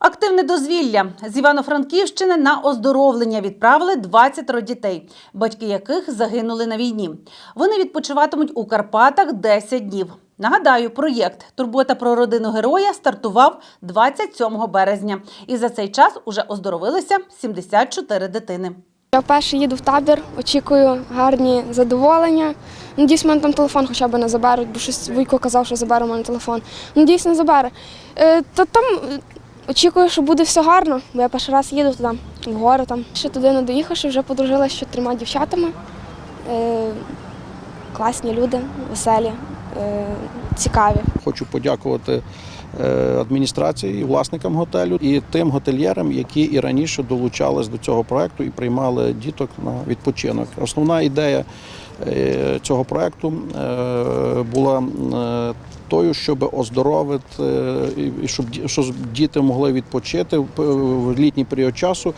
Активне дозвілля з Івано-Франківщини на оздоровлення відправили 20 дітей, батьки яких загинули на війні. Вони відпочиватимуть у Карпатах 10 днів. Нагадаю, проєкт Турбота про родину героя стартував 27 березня, і за цей час уже оздоровилися 74 дитини. Я вперше їду в табір, очікую гарні задоволення. Надіюсь, мене там телефон хоча б не заберуть, бо щось Вуйко казав, що забере мене телефон. Надіюсь, не забере. Е, то там очікую, що буде все гарно, бо я перший раз їду туди, в гори там. Ще туди не доїхавши, вже подружилася з чотирма дівчатами. Е, класні люди, веселі, е, цікаві. Хочу подякувати е, адміністрації власникам готелю і тим готельєрам, які і раніше долучались до цього проекту і приймали діток на відпочинок. Основна ідея е, цього проекту е, була е, тою, щоб оздоровити е, і щоб ді- щоб діти могли відпочити в літній період часу.